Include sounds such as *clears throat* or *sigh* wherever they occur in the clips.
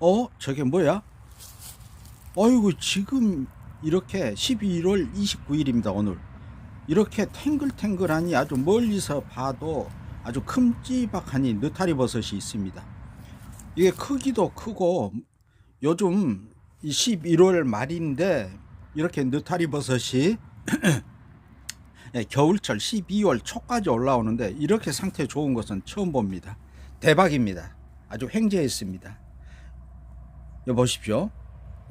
어? 저게 뭐야? 어이구 지금 이렇게 11월 29일입니다 오늘. 이렇게 탱글탱글하니 아주 멀리서 봐도 아주 큼지막하니 느타리 버섯이 있습니다. 이게 크기도 크고 요즘 이 11월 말인데 이렇게 느타리 버섯이 *clears throat* 예, 겨울철 12월 초까지 올라오는데 이렇게 상태 좋은 것은 처음 봅니다. 대박입니다. 아주 횡재했습니다. 여 보십시오.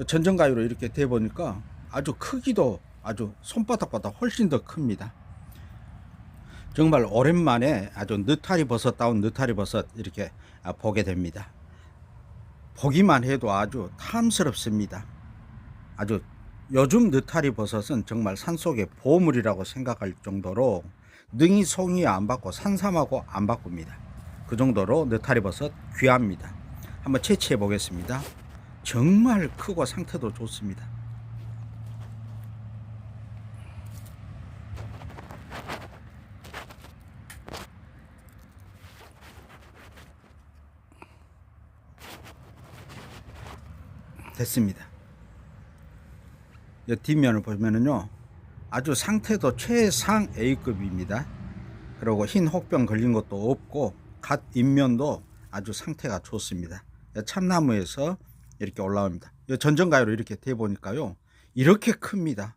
전정가위로 이렇게 대 보니까 아주 크기도 아주 손바닥보다 훨씬 더 큽니다. 정말 오랜만에 아주 느타리 버섯 다운 느타리 버섯 이렇게 아, 보게 됩니다. 보기만 해도 아주 탐스럽습니다. 아주 요즘 느타리 버섯은 정말 산속의 보물이라고 생각할 정도로 능이 송이 안 받고 산삼하고 안 바꿉니다. 그 정도로 느타리 버섯 귀합니다. 한번 채취해 보겠습니다. 정말 크고 상태도 좋습니다. 됐습니다. 이 뒷면을 보면은요, 아주 상태도 최상 A급입니다. 그리고 흰 혹병 걸린 것도 없고, 갓 윗면도 아주 상태가 좋습니다. 참나무에서 이렇게 올라옵니다. 이 전정가위로 이렇게 대 보니까요. 이렇게 큽니다.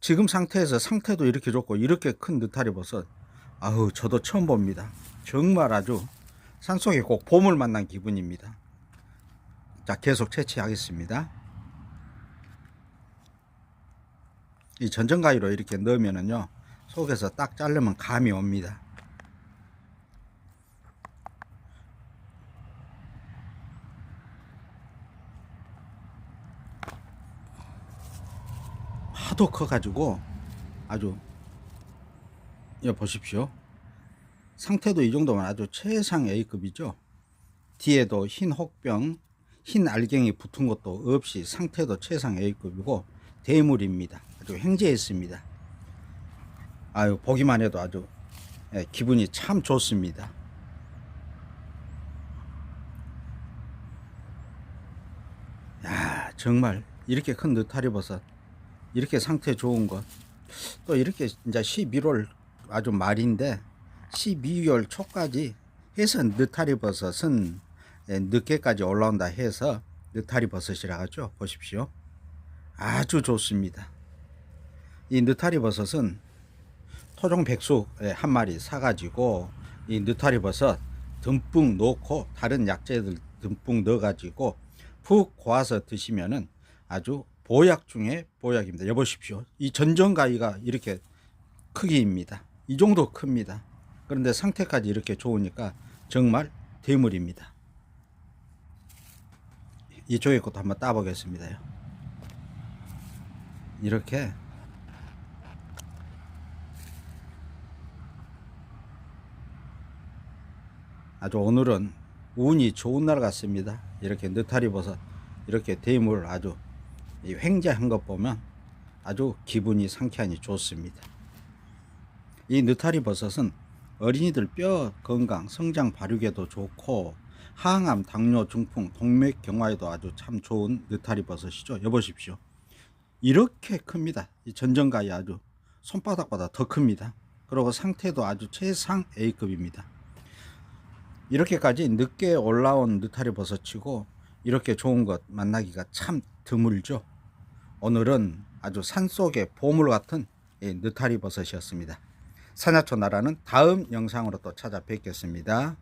지금 상태에서 상태도 이렇게 좋고 이렇게 큰 느타리 버섯 아우 저도 처음 봅니다. 정말 아주 산속에 꼭 봄을 만난 기분입니다. 자 계속 채취하겠습니다. 이 전정가위로 이렇게 넣으면은요 속에서 딱 자르면 감이 옵니다. 하도 커가지고 아주 여 보십시오. 상태도 이 정도면 아주 최상 A급이죠. 뒤에도 흰 혹병, 흰 알갱이 붙은 것도 없이 상태도 최상 A급이고 대물입니다. 아주 횡재했습니다. 아유 보기만 해도 아주 예, 기분이 참 좋습니다. 야 정말 이렇게 큰 느타리 버섯 이렇게 상태 좋은 것. 또 이렇게 이제 11월 아주 말인데 12월 초까지 해서 느타리 버섯은 예, 늦게까지 올라온다 해서 느타리 버섯이라 하죠. 보십시오. 아주 좋습니다. 이 느타리 버섯은 토종 백숙 예, 한 마리 사가지고 이 느타리 버섯 듬뿍 넣고 다른 약재들 듬뿍 넣어가지고 푹 고아서 드시면은 아주 보약 중에 보약입니다. 여보십시오. 이 전정가위가 이렇게 크기입니다. 이 정도 큽니다. 그런데 상태까지 이렇게 좋으니까 정말 대물입니다. 이쪽에 것도 한번 따보겠습니다요. 이렇게 아주 오늘은 운이 좋은 날 같습니다. 이렇게 느타리 버섯 이렇게 대물 아주 이 횡재한 것 보면 아주 기분이 상쾌하니 좋습니다. 이 느타리 버섯은 어린이들 뼈 건강, 성장 발육에도 좋고 항암, 당뇨, 중풍, 동맥 경화에도 아주 참 좋은 느타리 버섯이죠. 여보십시오. 이렇게 큽니다. 이 전정가위 아주 손바닥보다 더 큽니다. 그리고 상태도 아주 최상 A급입니다. 이렇게까지 늦게 올라온 느타리 버섯이고 이렇게 좋은 것 만나기가 참 드물죠. 오늘은 아주 산속의 보물 같은 이 느타리 버섯이었습니다. 산야초 나라는 다음 영상으로 또 찾아뵙겠습니다.